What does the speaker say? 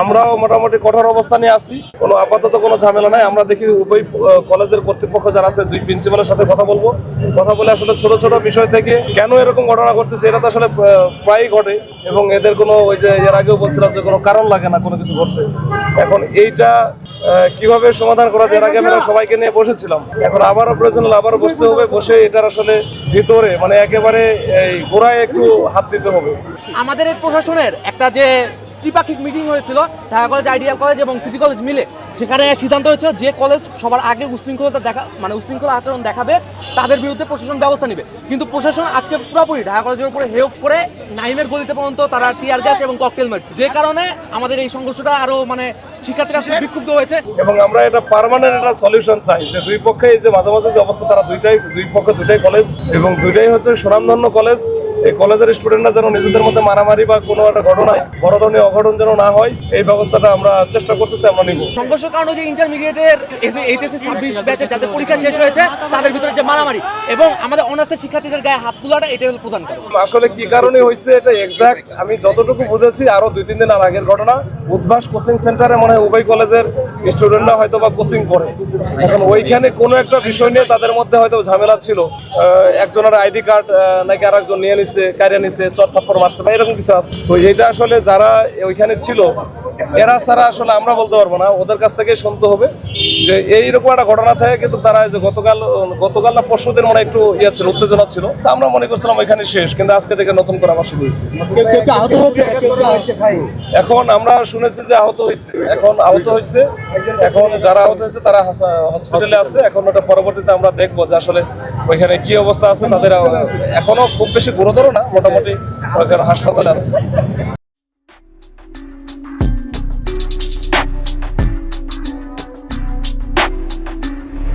আমরাও মোটামুটি কঠোর অবস্থানে আছি। কোনো আপাতত কোনো ঝামেলা নাই। আমরা দেখি উভয় কলেজের কর্তৃপক্ষ যারা আছে, দুই প্রিন্সিপালের সাথে কথা বলব। কথা বলে আসলে ছোট ছোট বিষয় থেকে কেন এরকম ঘটনা ঘটতেছে, এটা তো আসলে প্রায়ই ঘটে। এবং এদের কোনো ওই যে, এর আগেও বলছিলাম যে, কোনো কারণ লাগে না কোনো কিছু ঘটতে। এখন এইটা কীভাবে সমাধান করা যায়? এর আগে আমরা সবাইকে নিয়ে বসেছিলাম। এখন আবারও প্রয়োজন হলে আবারও বসতে হবে। বসে এটার আসলে ভিতরে মানে একেবারে এই গোড়ায় একটু হাত দিতে হবে। আমাদের প্রশাসনের একটা যে ত্রিপাক্ষিক মিটিং হয়েছিল ঢাকা কলেজ আইডিয়াল কলেজ এবং সিটি কলেজ মিলে। সেখানে সিদ্ধান্ত হয়েছে যে কলেজ সবার আগে উশৃঙ্খলতা দেখা মানে উশৃঙ্খল আচরণ দেখাবে তাদের বিরুদ্ধে প্রশাসন ব্যবস্থা নেবে। কিন্তু প্রশাসন আজকে পুরোপুরি ঢাকা কলেজের উপরে হেল্প করে নাইমের গলিতে পর্যন্ত তারা টিয়ার গ্যাস এবং ককটেল মারছে। যে কারণে আমাদের এই সংঘর্ষটা আরও মানে শিক্ষার্থীরা আসলে বিক্ষুব্ধ হয়েছে। এবং আমরা এটা পার্মানেন্ট একটা সলিউশন চাই যে দুই পক্ষে এই যে মাঝে মাঝে যে অবস্থা তারা দুইটাই দুই পক্ষে দুইটাই কলেজ এবং দুইটাই হচ্ছে সুনামধন্য কলেজ এই কলেজের স্টুডেন্টরা যেন নিজেদের মধ্যে মারামারি বা কোনো একটা ঘটনায় বড় ধরনের অঘটন যেন না হয় এই ব্যবস্থাটা আমরা চেষ্টা করতেছি আমরা নিব। কারণে যে ইন্টারমিডিয়েটের এইচএসসি ছাব্বিশ ব্যাচে যাদের পরীক্ষা শেষ হয়েছে তাদের ভিতরে যে মারামারি এবং আমাদের অনার্সের শিক্ষার্থীদের গায়ে হাত তোলাটা এটাই হলো প্রধান কারণ। আসলে কি কারণে হয়েছে এটা এক্সাক্ট আমি যতটুকু বুঝেছি আরও দুই তিন দিন আর আগের ঘটনা উদ্ভাস কোচিং সেন্টারে মনে হয় উভয় কলেজের স্টুডেন্টরা হয়তো বা কোচিং করে। এখন ওইখানে কোনো একটা বিষয় নিয়ে তাদের মধ্যে হয়তো ঝামেলা ছিল। একজনের আইডি কার্ড নাকি আর একজন নিয়ে নিচ্ছে কারিয়া নিচ্ছে চর থাপ্পড় মারছে বা এরকম কিছু আছে। তো এটা আসলে যারা ওইখানে ছিল এরা ছাড়া আসলে আমরা বলতে পারব না। ওদের কাছ থেকে শুনতে হবে যে এইরকম একটা ঘটনা থাকে কিন্তু তারা যে গতকাল গতকাল না পরশু দিন মনে একটু ইয়ে ছিল উত্তেজনা ছিল। তা আমরা মনে করছিলাম ওইখানে শেষ কিন্তু আজকে থেকে নতুন করে আবার শুরু হয়েছে। এখন আমরা শুনেছি যে আহত হয়েছে। এখন আহত হয়েছে। এখন যারা আহত হয়েছে তারা হসপিটালে আছে। এখন ওটা পরবর্তীতে আমরা দেখব যে আসলে ওইখানে কি অবস্থা আছে তাদের এখনও খুব বেশি গুরুতর না মোটামুটি ওইখানে হাসপাতালে আছে।